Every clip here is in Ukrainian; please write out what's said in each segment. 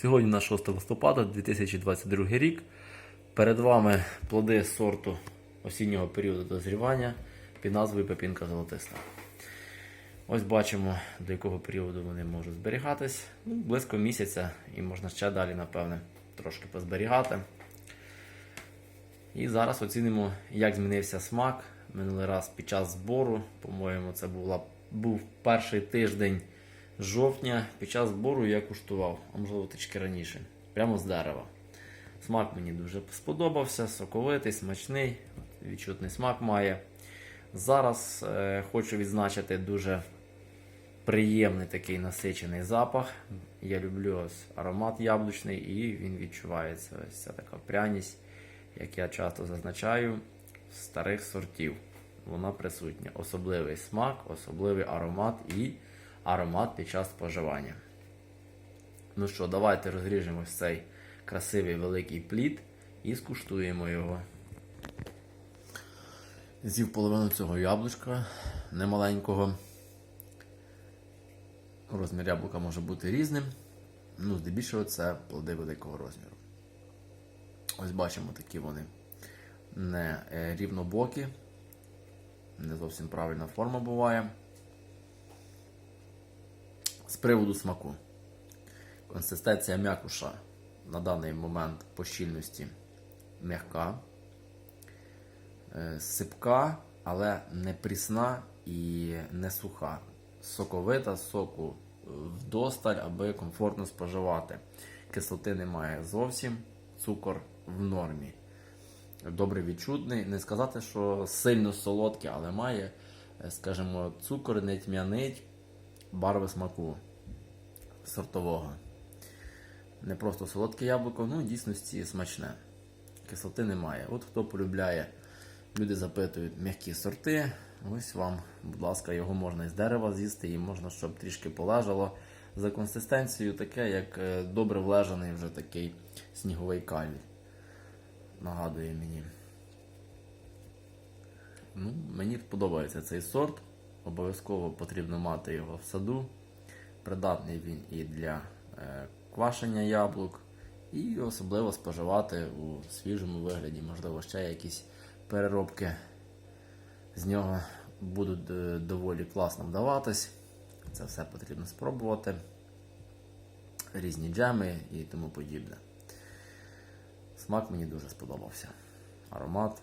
Сьогодні на 6 листопада 2022 рік. Перед вами плоди сорту осіннього періоду дозрівання під назвою Пепінка Золотиста. Ось бачимо, до якого періоду вони можуть зберігатись. Ну, близько місяця і можна ще далі, напевне, трошки позберігати. І зараз оцінимо, як змінився смак. Минулий раз під час збору, по-моєму, це була, був перший тиждень жовтня. Під час збору я куштував, а можливо трішки раніше, прямо з дерева. Смак мені дуже сподобався, соковитий, смачний, відчутний смак має. Зараз е, хочу відзначити дуже приємний такий насичений запах. Я люблю ось аромат яблучний і він відчувається. Ось ця така пряність, як я часто зазначаю, старих сортів. Вона присутня. Особливий смак, особливий аромат і аромат під час споживання. Ну що, давайте розріжемо цей красивий великий плід і скуштуємо його. З'їв половину цього яблучка немаленького. Розмір яблука може бути різним. Ну, здебільшого це плоди великого розміру. Ось бачимо такі вони не е, рівнобокі, не зовсім правильна форма буває. З приводу смаку. Консистенція м'якуша на даний момент по щільності м'яка, е, сипка, але не прісна і не суха. Соковита, соку вдосталь, аби комфортно споживати. Кислоти немає зовсім, цукор в нормі. Добре відчутний. Не сказати, що сильно солодкий, але має, е, скажімо, цукор не тьмянить барви смаку сортового. Не просто солодке яблуко, ну дійсності смачне. Кислоти немає. От хто полюбляє, люди запитують м'які сорти. Ось вам, будь ласка, його можна із дерева з'їсти, і можна, щоб трішки полежало. За консистенцією таке, як е, добре влежаний вже такий сніговий калій. Нагадує мені. Ну, Мені подобається цей сорт. Обов'язково потрібно мати його в саду. Придатний він і для е, квашення яблук, і особливо споживати у свіжому вигляді. Можливо, ще якісь переробки з нього будуть е, доволі класно вдаватись. Це все потрібно спробувати. Різні джеми і тому подібне. Смак мені дуже сподобався. Аромат,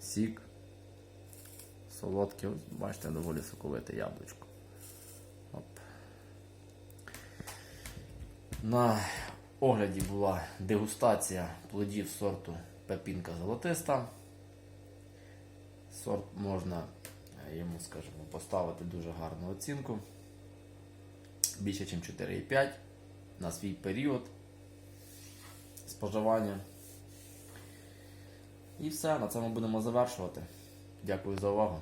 сік, солодкий. Ось, бачите, доволі соковите яблучко. Оп. На огляді була дегустація плодів сорту Пепінка Золотиста. Сорт можна е, йому, скажімо, поставити дуже гарну оцінку. Більше, ніж 4,5 на свій період споживання. І все, на цьому будемо завершувати. Дякую за увагу.